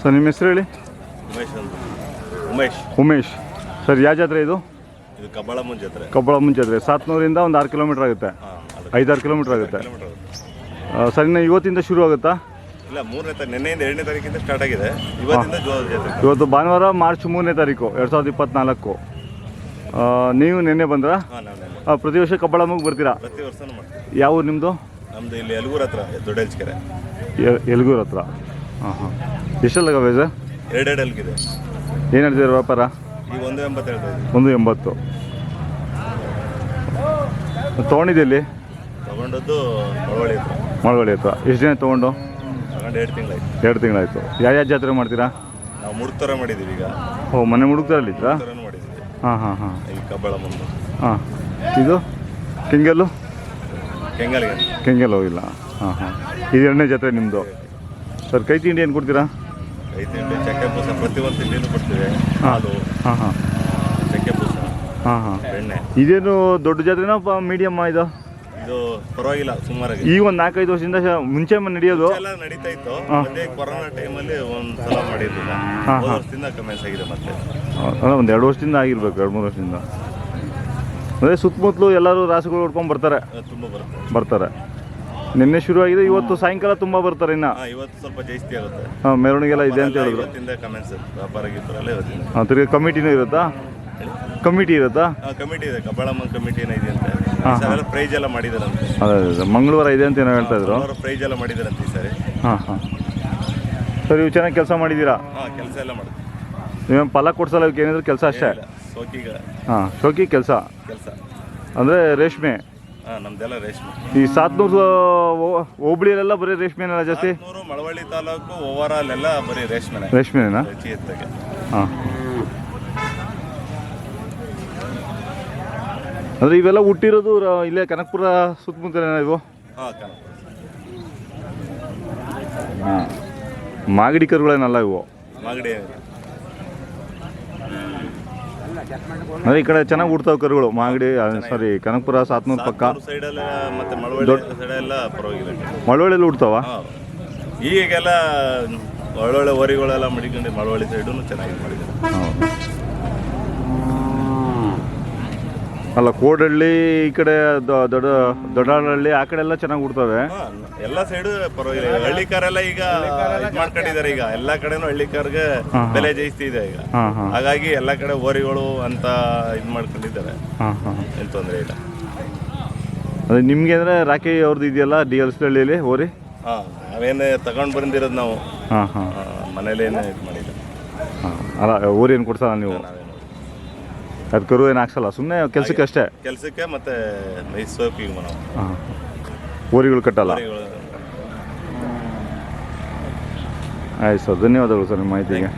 Sir ನಿಮ್ಮ ಹೆಸರು ಹೇಳಿ? ಉಮೇಶ್ ಅಂತ. ಉಮೇಶ್. ಉಮೇಶ್. ಸರ್ ಯಾವ ಜಾತ್ರೆ ಇದು? ಇದು ಕಬ್ಬಾಳಮ್ಮನ ಜಾತ್ರೆ ಸಾತ್ನೂರಿಂದ ಒಂದು ಆರು ಕಿಲೋಮೀಟ್ರ್ ಆಗುತ್ತೆ. ಐದಾರು ಕಿಲೋಮೀಟ್ರ್ ಆಗುತ್ತೆ. ಸರಿನಾ ಇವತ್ತಿಂದ ಶುರು ಆಗುತ್ತಾ? ಇಲ್ಲ ಮೂರನೇ ತಾರೀಕು ನಿನ್ನೆಯಿಂದ ಎರಡನೇ ತಾರೀಕಿಂದ ಸ್ಟಾರ್ಟ್ ಆಗಿದೆ. ಇವತ್ತಿಂದ ಜಾತ್ರೆ ಇವತ್ತು ಭಾನುವಾರ ಮಾರ್ಚ್ ಮೂರನೇ ತಾರೀಕು ಎರಡು ಸಾವಿರದ ಇಪ್ಪತ್ನಾಲ್ಕು. ನೀವು ನಿನ್ನೆ ಬಂದ್ರಾ? ಪ್ರತಿ ವರ್ಷ ಕಬ್ಬಳಮ್ಮಗೆ ಬರ್ತೀರಾ? ಪ್ರತಿ ವರ್ಷನೂ ಮಾಡ್ತೀವಿ. ಯಾವ ಊರು ನಿಮ್ಮದು ನಮ್ಮದು ಇಲ್ಲಿ ಯಲಗೂರ್ ಹತ್ರ ದೊಡ್ಡ ಕೆರೆ ಎಲ್ಗೂರ್ ಹತ್ರ. ಹಾಂ ಹಾಂ ಎಷ್ಟೆಲ್ಲ ಸರ್ ಎರಡೆರಡು ಅಲ್ಗಿದೆ ಏನು ವ್ಯಾಪಾರ? ಒಂದು ಎಂಬತ್ತು ಹೇಳ್ತಾ ಇದ್ದೀವಿ ಒಂದು ಎಂಬತ್ತು. ತೊಗೊಂಡಿದ್ದೆ ತಗೊಂಡದ್ದು ಮಳವಳ್ಳಿ ಹತ್ರ. ಮಳವಳ್ಳಿ ಹತ್ರ. ಎಷ್ಟು ಜನ ತೊಗೊಂಡು? ತಗೊಂಡು ಎರಡು ತಿಂಗಳಾಯ್ತು. ಎರಡು ತಿಂಗಳಾಯಿತು. ಯಾವ ಯಾವ ಜಾತ್ರೆ ಮಾಡ್ತೀರಾ? ನಾವು ಮುಡುಕ್ತರ ಮಾಡಿದ್ದೀವಿ ಈಗ. ಓ ಮನೆ ಮುಡುಕ್ತಾರ ಮುಡ್ತರನು ಮಾಡಿದ್ದೀವಿ. ಹಾಂ ಹಾಂ ಹಾಂ. ಈ ಮುಂದೆ ಹಾಂ. ಇದು? ಕೆಂಗಲ್ಲು? ಕೆಂಗಲ್ಗೆ ಕೆಂಗಲ್ ಹೋಗಿಲ್ಲ. ಹಾಂ ಹಾಂ. ಇದು ಎರಡನೇ ಜಾತ್ರೆ ನಿಮ್ಮದು ಸರ್ ಕೈ ತಿಂಡಿ ಏನು ಕೊಡ್ತೀರಾ? ಕೈ ತಿಂಡಿ ಚಕ್ಕೆ ಪೂಸ ಪ್ರತಿಯೊಂದು ತಿಂಡಿನೂ ಕೊಡ್ತೀವಿ. ಹಾಲು ಹಾಂ ಹಾಂ. ಚಕ್ಕೆ ಪೂಸ ಹಾಂ ಹಾಂ. ಬೆಣ್ಣೆ. ಇದೇನು ದೊಡ್ಡ ಜಾತ್ರೆನಾ ಮೀಡಿಯಮ್ಮ ಇದು? ಇದು ಪರವಾಗಿಲ್ಲ ಸುಮಾರಾಗಿ. ಈಗ ಒಂದು ನಾಲ್ಕೈದು ವರ್ಷದಿಂದ ಶ- ಮುಂಚೆ ಮ- ನಡೆಯೋದು? ಎಲ್ಲ ನಡೀತಾ ಇತ್ತು. ಕೊರೋನಾ ಟೈಮಲ್ಲಿ ಒಂದು ಸಲ ಮಾಡಿರ್ಲಿಲ್ಲ ಹಾ, ಹೋದ ಹಾ. ವರ್ಷದಿಂದ ಕಮೆನ್ಸ್ ಆಗಿದೆ ಮತ್ತೆ. ಅಲ್ಲ ಒಂದು ಎರಡು ವರ್ಷದಿಂದ ಆಗಿರ್ಬೇಕು ಎರಡು ಮೂರು ವರ್ಷದಿಂದ. ಅದೇ ಸುತ್ತಮುತ್ತಲು ಎಲ್ಲರೂ ರಾಸುಗಳು ಹೊಡ್ಕೊಂಡು ಬರ್ತಾರೆ. ಅದು ತುಂಬಾ ಬರುತ್ತೆ. ಬರ್ತಾರೆ. ನಿನ್ನೆ ಶುರು ಆಗಿದೆ ಇವತ್ತು ಸಾಯಂಕಾಲ ತುಂಬಾ ಬರ್ತಾರೆ ಇನ್ನ. ಹಾ ಇವತ್ತು ಸ್ವಲ್ಪ ಜಾಸ್ತಿ ಆಗುತ್ತೆ. ಹಾಂ ಮೆರವಣಿಗೆಲ್ಲ ಇದೆ ಅಂತ ಹೇಳಿದ್ರು. ಇವತ್ತಿಂದ ಕಮೆಂಟ್ಸ್ ವ್ಯಾಪಾರ ಗೀಪಾರ ಇವತ್ತಿಂದ ಹಾಂ ತಿರ್ಗಿ ಕಮಿಟಿನೂ ಇರುತ್ತಾ? ಕಮಿಟಿ ಇರುತ್ತಾ? ಕಮಿಟಿ ಇದೆ. ಕಬ್ಬಾಳಮ್ಮನ ಕಮಿಟಿ ಏನೋ ಇದೆ ಅಂತ. ಈ ಸಲ ಎಲ್ಲ ಮಾಡಿದಾರಂತೆ. ಅದೇ ಅದೇ ಮಂಗಳವಾರ ಇದೆ ಅಂತ ಏನೋ ಹೇಳ್ತಾ ಇದ್ರು. ಅವರು ಪ್ರೈಸ್ ಎಲ್ಲ ಮಾಡಿದಾರಂತೆ ಈ ಸರಿ. ಹಾಂ ಹಾಂ. ಸರ್ ಇವು ಚೆನ್ನಾಗಿ ಕೆಲಸ ಮಾಡಿದ್ದೀರಾ ಹಾ ಕೆಲಸ ಎಲ್ಲ ಮಾಡುತ್ತೆ ನೀವೇನು ಫಲ ಕೊಡ್ಸಲ್ಲ ಇವಕ್ಕೆ ಏನಿದ್ರು ಕೆಲಸ ಅಷ್ಟೇ? ಇಲ್ಲ ಸೋಕಿಗ ಹಾಂ ಶೋಕಿ ಕೆಲಸ? ಕೆಲಸ. ಅಂದರೆ ರೇಷ್ಮೆ? ನಮ್ದೆಲ್ಲ ರೇಷ್ಮೆ. ಈ ಸಾತ್ನೂರು ಹೋಬಳಿಯಲ್ಲೆಲ್ಲ ಬರೀ ರೇಷ್ಮೆನ ಜಾಸ್ತಿ? ನೂರು ಮಳವಳ್ಳಿ ತಾಲೂಕು ಓವರ್ ಆಲ್ ಎಲ್ಲ ಬರೀ ರೇಷ್ಮೆ ರೇಷ್ಮೆ ರುಚಿ ಎತ್ತಗೆ ಹಾಂ. ಅಂದರೆ ಇವೆಲ್ಲ ಹುಟ್ಟಿರೋದು ರ- ಇಲ್ಲೇ ಕನಕಪುರ ಸುತ್ತಮುತ್ತಲೇನ ಇವು? ಹಾ. ಮಾಗಡಿ ಕರುಗಳೇನಲ್ಲ ಇವು? ಮಾಗಡಿ. ಅಂದರೆ ಈ ಕಡೆ ಚೆನ್ನಾಗಿ ಹುಡ್ತಾವೆ ಕರುಗಳು. ಮಾಗಡಿ ಸಾರಿ ಕನಕಪುರ ಸಾತ್ನೂರು ಪಕ್ಕ. ಸೈಡೆಲ್ಲ ಮತ್ತೆ ಮಳವಳ್ಳಿ ಸೈಡ್ ಎಲ್ಲ ಪರವಾಗಿಲ್ಲ. ಮಳವಳ್ಳಿಯಲ್ಲಿ ಹುಡ್ತಾವ ಹಾ. ಈಗೆಲ್ಲ ಒಳ್ಳೊಳ್ಳೆ ಹೊರಿಗಳೆಲ್ಲ ಮಡಿಕೊಂಡು ಮಳವಳ್ಳಿ ಸೈಡು ಚೆನ್ನಾಗಿ ಮಾಡಿದ್ದಾರೆ ಹೌದು. ಅಲ್ಲ ಕೋಡಹಳ್ಳಿ ಈ ಕಡೆ ದೊ- ದೊಡ್ಡ ದೊಡ್ಡಹಳ್ಳಿ ಆ ಕಡೆ ಎಲ್ಲ ಚೆನ್ನಾಗಿ ಹುಡ್ತವೆ ಎಲ್ಲ ಸೈಡು ಪರವಾಗಿಲ್ಲ. ಹಳ್ಳಿಕಾರೆಲ್ಲ ಈಗ ಇದ್ ಮಾಡ್ಕೊಂಡಿದ್ದಾರೆ ಈಗ. ಎಲ್ಲಾ ಕಡೆನೂ ಹಳ್ಳಿಕಾರ್ಗೆ ಹಾ, ಹಾ. ಬೆಲೆ ಜಾಸ್ತಿ ಇದೆ ಈಗ. ಹಾಂ ಹಾಂ. ಹಾಗಾಗಿ ಎಲ್ಲ ಕಡೆ ಓರಿಗಳು ಅಂತ ಇದ್ ಮಾಡ್ಕೊಂಡಿದ್ದಾರೆ. ಹಾಂ ಹಾಂ. ಏನ್ ತೊಂದರೆ ಇಲ್ಲ. ಅದೇ ನಿಮಗೆ ಅಂದರೆ ರಾಕಿ ಅವ್ರದ್ದು ಇದೆಯಲ್ಲ ಡಿ ಎಲ್ಸ್ ಹಳ್ಳಿಯಲ್ಲಿ ಓರಿ? ಹಾ ನಾವೇನೇ ತಗೊಂಡ್ ಬಂದಿರೋದು ನಾವು. ಹಾಂ ಹಾಂ. ಮನೇಲೇನೆ ಇದು ಮಾಡಿಲ್ಲ. ಹಾಂ ಅಲ್ಲ ಓರಿ ಏನು ಕೊಡ್ಸಲ್ಲ ನೀವು? ನಾವೇನು ಅದು ಕರು ಏನು ಹಾಕ್ಸಲ್ಲ ಸುಮ್ಮನೆ ಕೆಲಸಕ್ಕೆ ಅಷ್ಟೇ? ಕೆಲಸಕ್ಕೆ ಮತ್ತೆ ಮೈ ಸೋಪಿಗೆ ನಾವು ಹಾಂ. ಓರಿಗಳು ಕಟ್ಟಲ್ಲ? ಆಯ್ತು ಸರ್ ಧನ್ಯವಾದಗಳು ಸರ್ ನಿಮ್ಮ ಮಾಹಿತಿಗೆ.